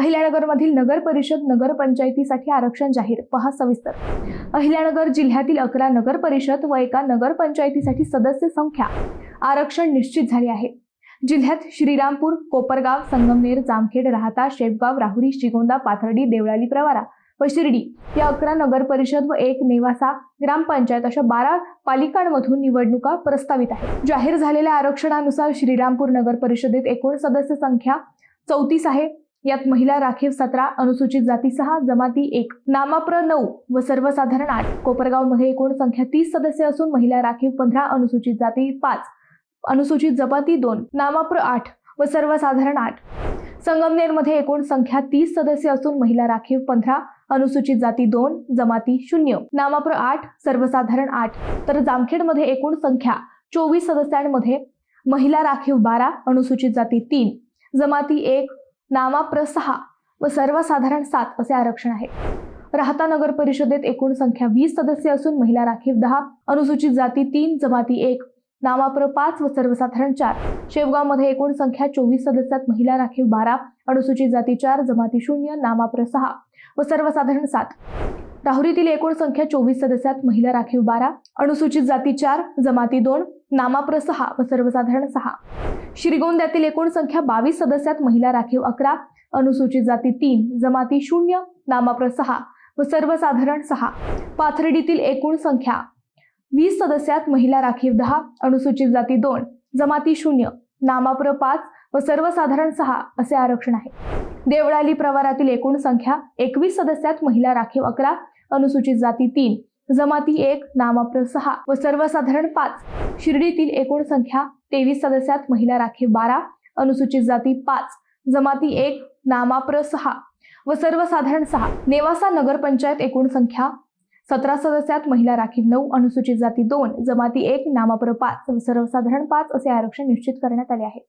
अहिल्यानगरमधील नगर परिषद नगरपंचायतीसाठी आरक्षण जाहीर. पहा सविस्तर. अहिल्यानगर जिल्ह्यातील अकरा नगर परिषद व एका नगरपंचायतीसाठी सदस्य संख्या. आरक्षण निश्चित झाले आहे. जिल्ह्यात श्रीरामपूर कोपरगाव संगमनेर जामखेड राहता शेवगाव राहुरी श्रीगोंदा पाथर्डी देवळाली प्रवारा व शिर्डी या अकरा नगर परिषद व एक नेवासा ग्रामपंचायत अशा बारा पालिकांमधून निवडणुका प्रस्तावित आहेत. जाहीर झालेल्या आरक्षणानुसार श्रीरामपूर नगर परिषदेत एकूण सदस्य संख्या चौतीस आहे. यात महिला राखीव सतरा अनुसूचित जाती सहा जमाती एक. नामाप्र नऊ व सर्वसाधारण आठ. कोपरगावमध्ये एकूण संख्या तीस सदस्य असून महिला राखीव पंधरा अनुसूचित जाती पाच. अनुसूचित जमाती दोन. नामाप्र आठ व सर्वसाधारण आठ. संगमनेरमध्ये एकूण संख्या तीस सदस्य असून महिला राखीव पंधरा अनुसूचित जाती दोन जमाती शून्य. नामाप्र आठ सर्वसाधारण आठ. तर जामखेडमध्ये एकूण संख्या चोवीस सदस्यांमध्ये महिला राखीव बारा अनुसूचित जाती तीन. जमाती एक नामाप्र सहा व सर्वसाधारण सात असे आरक्षण आहे. राहता नगर परिषदेत एकूण संख्या वीस सदस्य असून महिला राखीव दहा अनुसूचित जाती तीन जमाती एक नामाप्र पाच व सर्वसाधारण चार. शेवगावमध्ये एकूण संख्या चोवीस सदस्यात महिला राखीव बारा अनुसूचित जाती चार जमाती शून्य नामाप्र सहा व सर्वसाधारण सात. राहुरीतील एकूण संख्या चोवीस सदस्यात महिला राखीव बारा अनुसूचित जाती चार जमाती दोन नामाप्र सहा व सर्वसाधारण सहा. श्रीगोंद्यातील एकूण संख्या बावीस सदस्यात महिला राखीव अकरा अनुसूचित जाती तीन जमाती शून्य नामाप्र सहा व सर्वसाधारण सहा. पाथर्डीतील एकूण संख्या वीस सदस्यात महिला राखीव दहा अनुसूचित जाती दोन जमाती शून्य नामाप्र पाच व सर्वसाधारण सहा असे आरक्षण आहे. देवळाली प्रवारातील एकूण संख्या एकवीस सदस्यात महिला राखीव अकरा अनुसूचित जाती तीन जमाती एक नामाप्र सहा व सर्वसाधारण पाच. शिर्डीतील एकूण संख्या तेवीस सदस्यात महिला राखीव बारा अनुसूचित जाती पाच जमाती एक नामाप्र सहा व सर्वसाधारण सहा. नेवासा नगरपंचायत एकूण संख्या सतरा सदस्यात महिला राखीव नऊ अनुसूचित जाती दोन जमाती एक नामाप्र पाच व सर्वसाधारण पाच असे आरक्षण निश्चित करण्यात आले आहे.